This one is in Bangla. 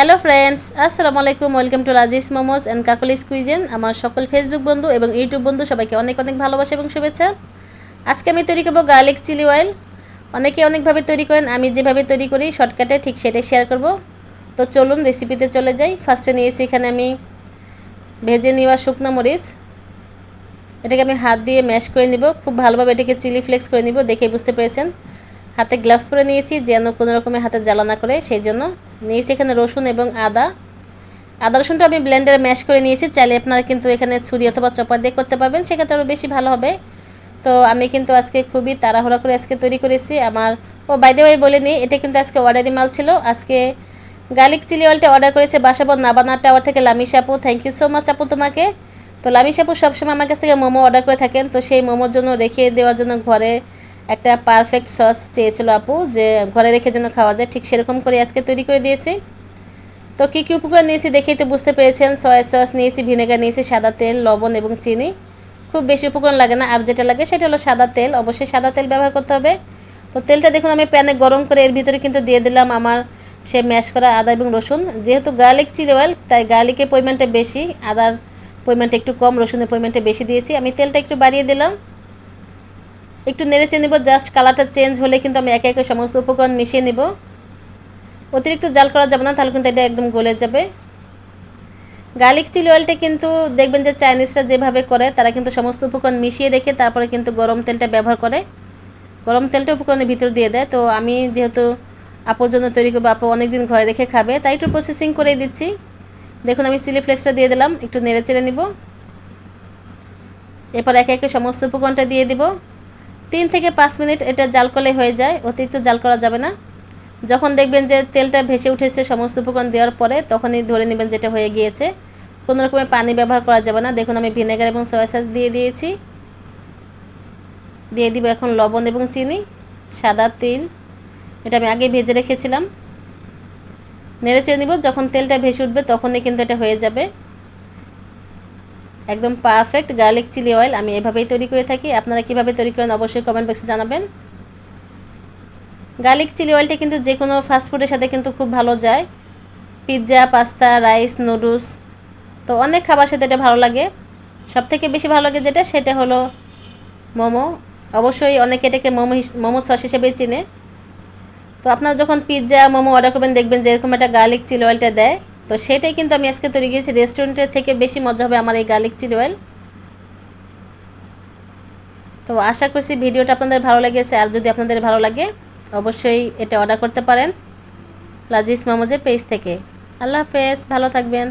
হ্যালো ফ্রেন্ডস আসসালামু আলাইকুম welcome to Raji's momos and Kakoli's cuisine আমার সকল ফেসবুক বন্ধু এবং ইউটিউব বন্ধু সবাইকে অনেক অনেক ভালোবাসা এবং শুভেচ্ছা। আজকে আমি তৈরি করব গার্লিক চিলি অয়েল অনেকে অনেকভাবে তৈরি করেন, আমি যেভাবে তৈরি করি শর্টকাটে ঠিক সেটাই শেয়ার করব। তো চলুন রেসিপিতে চলে যাই। ফার্স্টে নিয়েছি এখানে আমি ভেজে নেওয়া শুকনো মরিচ। এটাকে আমি হাত দিয়ে ম্যাশ করে নিব। খুব ভালোভাবে এটাকে চিলি ফ্লেক্স করে নিব দেখে বুঝতে পেরেছেন। হাতে গ্লাভস পরে নিয়েছি, যেন কোনো রকমে হাতে জ্বালা না করে, সেই জন্য নিয়েছি এখানে রসুন এবং আদা। আদা রসুনটা আমি ব্লেন্ডারে ম্যাশ করে নিয়েছি, চাইলে আপনারা কিন্তু এখানে ছুরি অথবা চপার দিয়ে করতে পারবেন, সেক্ষেত্রে আরও বেশি ভালো হবে। তো আমি কিন্তু আজকে খুবই তাড়াহুড়া করে আজকে তৈরি করেছি, আমার, ও বাইদে ভাই বলে নিই এটা কিন্তু আজকে অর্ডারি মাল ছিল। আজকে গার্লিক চিলি অয়েলটা অর্ডার করেছে বাসাবদ নাবানা টাওয়ার থেকে লামিশ আপু থ্যাংক ইউ সো মাচ আপু তোমাকে। তো লামিশ আপু সবসময় আমার কাছ থেকে মোমো অর্ডার করে থাকেন, তো সেই মোমোর জন্য রেখে দেওয়ার জন্য ঘরে একটা পারফেক্ট সস চেয়েছিল আপু, যে ঘরে রেখে যেন খাওয়া যায়, ঠিক সেরকম করে আজকে তৈরি করে দিয়েছি। তো কী কী উপকরণ নিয়েছি দেখেই তো বুঝতে পেরেছেন সয়া সস নিয়েছি ভিনেগার নিয়েছি, সাদা তেল, লবণ এবং চিনি। খুব বেশি উপকরণ লাগে না, আর যেটা লাগে সেটা হলো সাদা তেল, অবশ্যই সাদা তেল ব্যবহার করতে হবে। তো তেলটা দেখুন, আমি প্যানে গরম করে এর ভিতরে কিন্তু দিয়ে দিলাম আমার সে ম্যাশ করা আদা এবং রসুন। যেহেতু গার্লিক চিলি অয়েল তাই গার্লিকের পরিমাণটা বেশি, আদার পরিমাণটা একটু কম, রসুনের পরিমাণটা বেশি দিয়েছি। আমি তেলটা একটু বাড়িয়ে দিলাম। একটু নেড়েচে নেব জাস্ট কালারটা চেঞ্জ হলে কিন্তু আমি একে একে সমস্ত উপকরণ মিশিয়ে নেব। অতিরিক্ত জাল করা যাবে না, তাহলে কিন্তু এটা একদম গলে যাবে। গার্লিক চিলি অয়েলটা কিন্তু দেখবেন যে চাইনিজরা যেভাবে করে, তারা কিন্তু সমস্ত উপকরণ মিশিয়ে রেখে তারপরে কিন্তু গরম তেলটা ব্যবহার করে। গরম তেলটা উপকরণের ভিতর দিয়ে দেয়। তো আমি যেহেতু আপুর জন্য তৈরি করব, আপু অনেকদিন ঘরে রেখে খাবে, তাই একটু প্রসেসিং করে দিচ্ছি। দেখুন, আমি চিলি ফ্লেক্সটা দিয়ে দিলাম, একটু নেড়ে চেড়ে নিব। এরপর একে একে সমস্ত উপকরণটা দিয়ে দিব। তিন থেকে পাঁচ মিনিট এটা জাল করলে হয়ে যায়, অতিরিক্ত জাল করা যাবে না। যখন দেখবেন যে তেলটা ভেসে উঠেছে সমস্ত উপকরণ দেওয়ার পরে, তখনই ধরে নেবেন যেটা হয়ে গিয়েছে। কোনো রকমের পানি ব্যবহার করা যাবে না। দেখুন আমি ভিনেগার এবং সয়া সস দিয়ে দিয়েছি। দিয়ে দিব এখন লবণ এবং চিনি, সাদা তিল। এটা আমি আগে ভেজে রেখেছিলাম। নেড়ে চেড়ে নিব, যখন তেলটা ভেসে উঠবে তখনই কিন্তু এটা হয়ে যাবে। একদম পারফেক্ট গার্লিক চিলি অয়েল আমি এভাবেই তৈরি করে থাকি। আপনারা কীভাবে তৈরি করেন অবশ্যই কমেন্ট বক্সে জানাবেন। গার্লিক চিলি অয়েলটা কিন্তু যে কোনো ফাস্টফুডের সাথে কিন্তু খুব ভালো যায়। পিৎজা পাস্তা রাইস নুডলস তো অনেক খাবার সাথে এটা ভালো লাগে। সব থেকে বেশি ভালো লাগে যেটা, সেটা হলো মোমো। অবশ্যই অনেকে এটাকে মোমো মোমো সস হিসেবেই চিনে। তো আপনারা যখন পিৎজা মোমো অর্ডার করবেন, দেখবেন যে এরকম একটা গার্লিক চিলি অয়েলটা দেয়। তো সেটাই কিন্তু আমি আজকে তৈরি গিয়েছি রেস্টুরেন্টের থেকে বেশি মজা হবে আমার এই গার্লিক চিলি অয়েল তো আশা করছি ভিডিওটা আপনাদের ভালো লেগেছে, আর যদি আপনাদের ভালো লাগে, অবশ্যই এটা অর্ডার করতে পারেন। লাজিস মোমোজের পেজ থেকে। আল্লাহ হাফেজ, ভালো থাকবেন।